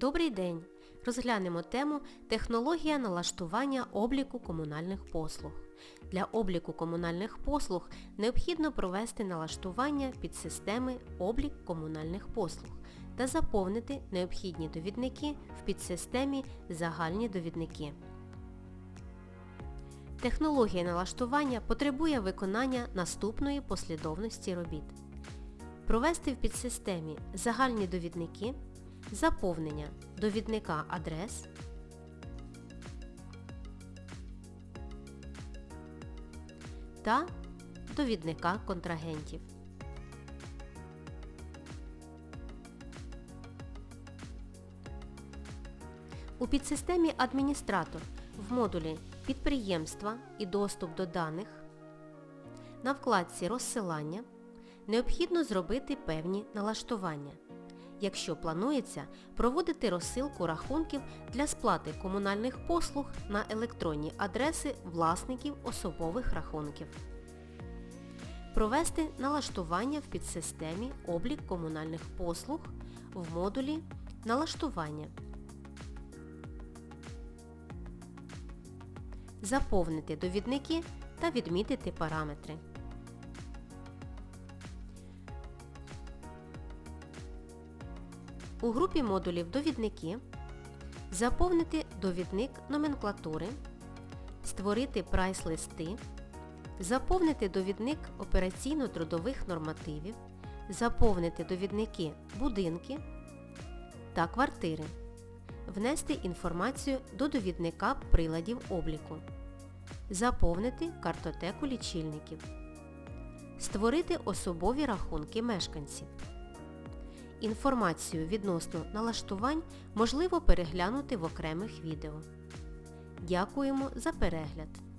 Добрий день! Розглянемо тему Технологія налаштування обліку комунальних послуг. Для обліку комунальних послуг необхідно провести налаштування підсистеми облік комунальних послуг та заповнити необхідні довідники в підсистемі Загальні довідники. Технологія налаштування потребує виконання наступної послідовності робіт. Провести в підсистемі загальні довідники, заповнення. Довідника адрес, та довідника контрагентів. У підсистемі Адміністратор в модулі Підприємства і доступ до даних. На вкладці Розсилання необхідно зробити певні налаштування, якщо планується проводити розсилку рахунків для сплати комунальних послуг на електронні адреси власників особових рахунків. Провести налаштування в підсистемі облік комунальних послуг в модулі Налаштування. Заповнити довідники та відмітити параметри. У групі модулів Довідники заповнити довідник номенклатури, створити прайс-листи, заповнити довідник операційно-трудових нормативів, заповнити довідники будинки та квартири, внести інформацію до довідника приладів обліку, заповнити картотеку лічильників, створити особові рахунки мешканців. Інформацію відносно налаштувань можливо переглянути в окремих відео. Дякуємо за перегляд!